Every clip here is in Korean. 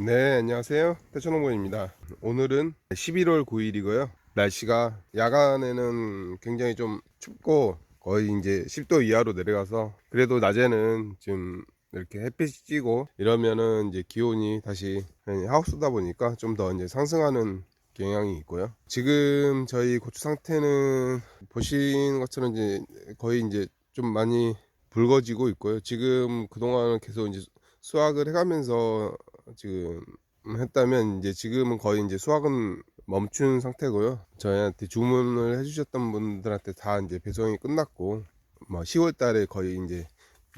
네, 안녕하세요. 태천홍보입니다. 오늘은 11월 9일이고요. 날씨가 야간에는 굉장히 좀 춥고 거의 이제 10도 이하로 내려가서 그래도 낮에는 좀 이렇게 햇빛이 찌고 이러면은 이제 기온이 다시 하우스다 보니까 좀 더 이제 상승하는 경향이 있고요. 지금 저희 고추 상태는 보시는 것처럼 이제 거의 이제 좀 많이 붉어지고 있고요. 지금 그동안은 계속 이제 수확을 해가면서 지금 했다면 이제 지금은 거의 이제 수확은 멈춘 상태고요. 저희한테 주문을 해주셨던 분들한테 다 이제 배송이 끝났고, 뭐 10월 달에 거의 이제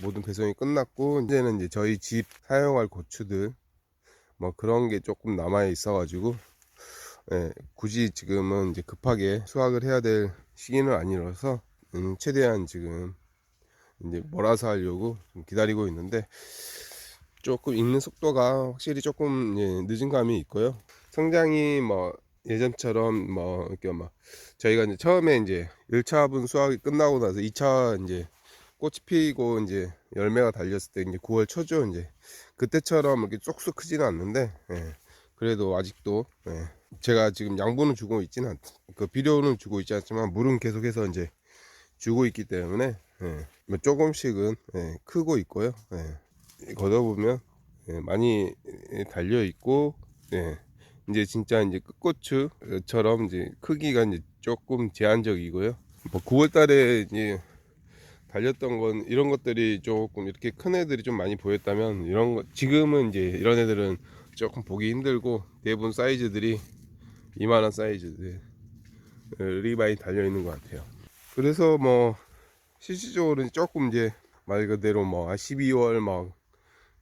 모든 배송이 끝났고, 이제는 이제 저희 집 사용할 고추들, 뭐 그런 게 조금 남아 있어 가지고, 예, 굳이 지금은 이제 급하게 수확을 해야 될 시기는 아니라서, 음, 최대한 지금 이제 몰아서 하려고 좀 기다리고 있는데, 조금 익는 속도가 확실히 조금 예, 늦은 감이 있고요. 성장이 뭐 예전처럼 뭐 이렇게 막 저희가 이제 처음에 이제 1차분 수확이 끝나고 나서 2차 이제 꽃이 피고 이제 열매가 달렸을 때 이제 9월 초죠 이제 그때처럼 이렇게 쏙쏙 크지는 않는데 예, 그래도 아직도 예, 제가 지금 양분은 주고 있지는 않, 그 비료는 주고 있지 않지만 물은 계속해서 이제 주고 있기 때문에 예, 뭐 조금씩은 예, 크고 있고요. 예. 걷어보면 예, 많이 달려 있고 예, 이제 진짜 이제 끝고추처럼 이제 크기가 이제 조금 제한적이고요. 뭐 9월달에 이제 달렸던 건 이런 것들이 조금 이렇게 큰 애들이 좀 많이 보였다면 이런 거 지금은 이제 이런 애들은 조금 보기 힘들고 대부분 사이즈들이 이만한 사이즈들이 많이 달려 있는 것 같아요. 그래서 뭐 실질적으로 조금 이제 말 그대로 뭐 12월 막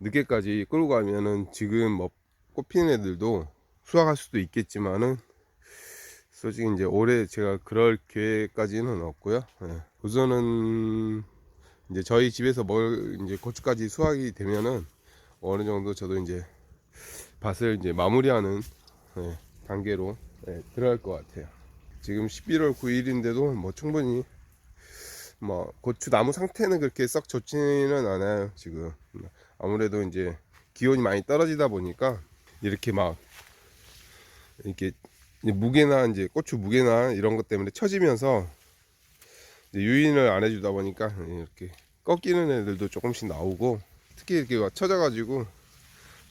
늦게까지 끌고 가면은 지금 뭐 꽃피는 애들도 수확할 수도 있겠지만은 솔직히 이제 올해 제가 그럴 계획까지는 없고요. 예. 우선은 이제 저희 집에서 뭘 이제 고추까지 수확이 되면은 어느 정도 저도 이제 밭을 이제 마무리하는 예, 단계로 예, 들어갈 것 같아요. 지금 11월 9일인데도 뭐 충분히 뭐 고추 나무 상태는 그렇게 썩 좋지는 않아요 지금 아무래도 이제 기온이 많이 떨어지다 보니까 이렇게 막 이렇게 무게나 이제 고추 무게나 이런 것 때문에 처지면서 유인을 안 해주다 보니까 이렇게 꺾이는 애들도 조금씩 나오고 특히 이렇게 막 처져가지고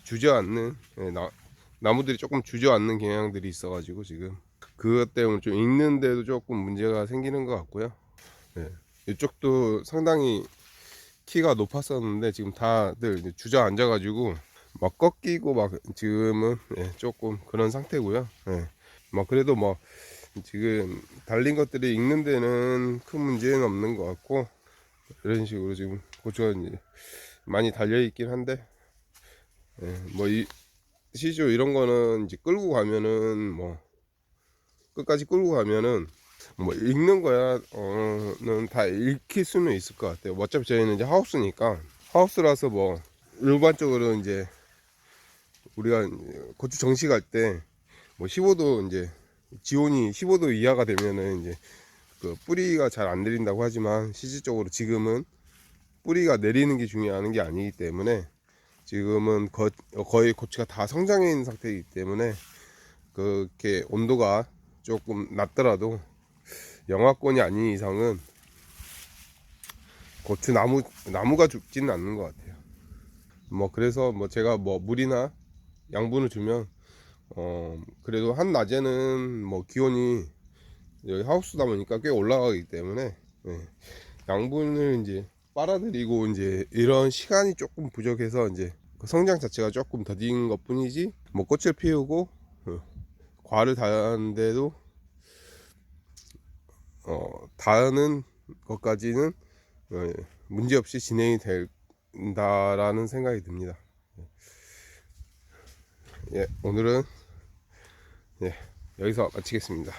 주저앉는 예, 나, 나무들이 조금 주저앉는 경향들이 있어가지고 지금 그것 때문에 좀 익는데도 조금 문제가 생기는 것 같고요. 예. 이쪽도 상당히 키가 높았었는데 지금 다들 주저앉아가지고 막 꺾이고 막 지금은 예, 조금 그런 상태고요. 예. 뭐 그래도 뭐 지금 달린 것들이 익는 데는 큰 문제는 없는 것 같고 이런 식으로 지금 고추가 이제 많이 달려 있긴 한데 예, 뭐이 시조 이런 거는 이제 끌고 가면은 뭐 끝까지 끌고 가면은 뭐 읽는 거야 어는 다 읽힐 수는 있을 것 같아요. 어차피 저희는 이제 하우스니까 하우스라서 뭐 일반적으로 이제 우리가 고추 정식할 때 뭐 15도 이제 지온이 15도 이하가 되면은 이제 그 뿌리가 잘 안 내린다고 하지만 실질적으로 지금은 뿌리가 내리는 게 중요한 게 아니기 때문에 지금은 거, 거의 고추가 다 성장해 있는 상태이기 때문에 그렇게 온도가 조금 낮더라도 영하권이 아닌 이상은 고추 나무 나무가 죽지는 않는 것 같아요. 뭐 그래서 뭐 제가 뭐 물이나 양분을 주면 어 그래도 한 낮에는 뭐 기온이 여기 하우스다 보니까 꽤 올라가기 때문에 예, 양분을 이제 빨아들이고 이제 이런 시간이 조금 부족해서 이제 그 성장 자체가 조금 더딘 것 뿐이지 뭐 꽃을 피우고 어, 과를 다는데도 어, 다는 것까지는 어, 문제없이 진행이 된다라는 생각이 듭니다. 예, 오늘은 예, 여기서 마치겠습니다.